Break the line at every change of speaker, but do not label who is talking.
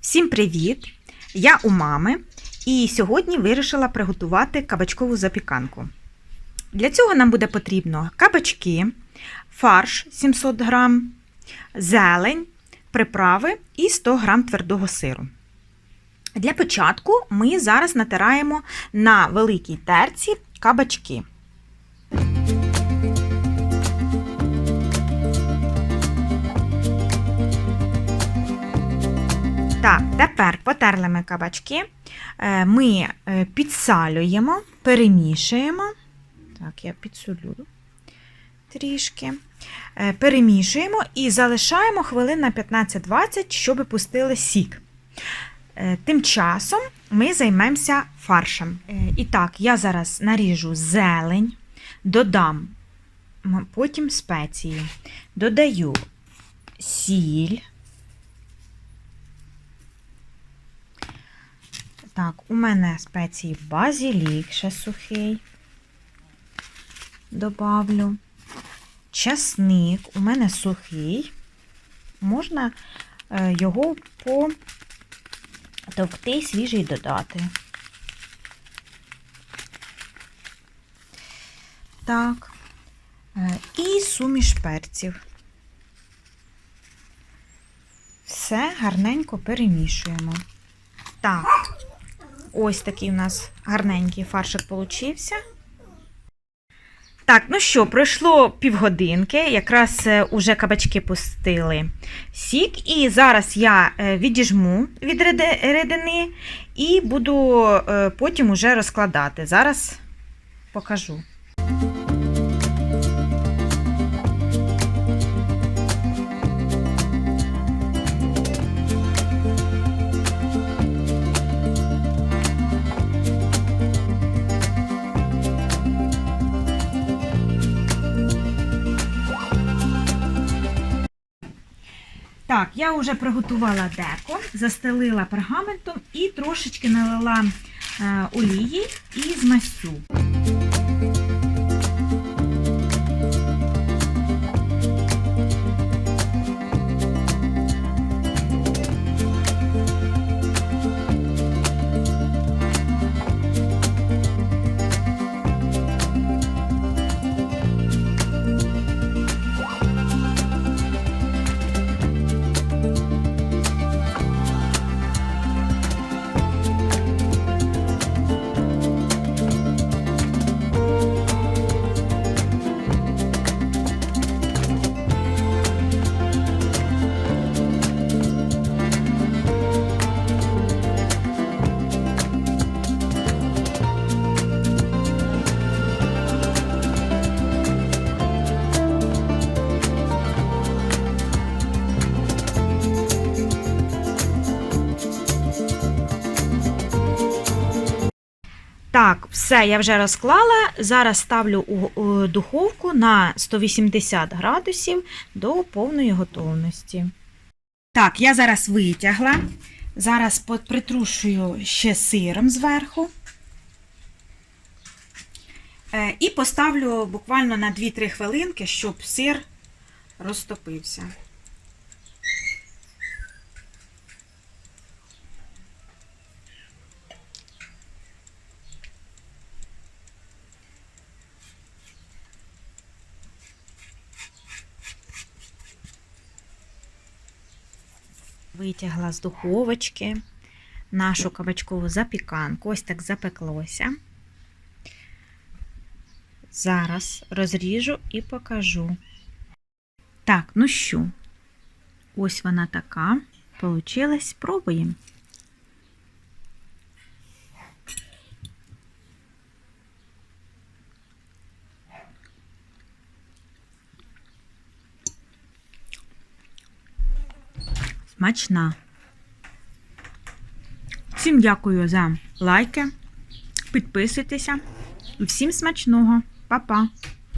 Всім привіт! Я у мами і сьогодні вирішила приготувати кабачкову запіканку. Для цього нам буде потрібно кабачки, фарш 700 г, зелень, приправи і 100 г твердого сиру. Для початку ми зараз натираємо на великій терці кабачки. Так, тепер потерли ми кабачки. Е, Ми е, підсалюємо, перемішуємо. Так, я підсолю трішки. Е, Перемішуємо і залишаємо хвилин на 15-20, щоб пустили сік. Тим часом ми займемося фаршем. І так, я зараз наріжу зелень, додам потім спеції, додаю сіль. Так, у мене спеції базілік ще сухий. Добавлю. Часник у мене сухий. Можна е, його потовкти свіжий додати. Так. Е, І суміш перців. Все гарненько перемішуємо. Так. Ось такий у нас гарненький фаршик получився. Так, ну що, пройшло півгодинки, якраз е, уже кабачки пустили сік, і зараз я е, відіжму від рідини і буду е, потім уже розкладати. Зараз покажу. Так, я вже приготувала деко, застелила пергаментом і трошечки налила е, олії і змастю. Так, все, я вже розклала. Зараз ставлю у, духовку на 180 градусів до повної готовності. Так, я зараз витягла. Зараз притрушую ще сиром зверху. Е, І поставлю буквально на 2-3 хвилинки, щоб сир розтопився. Витягла з духовочки нашу кабачкову запіканку. Ось так запеклося. Зараз розріжу і покажу. Так, ну що, ось вона така. Получилась. Спробуємо. Смачна. Всім дякую за лайки. Підписуйтеся. Всім смачного. Па-па!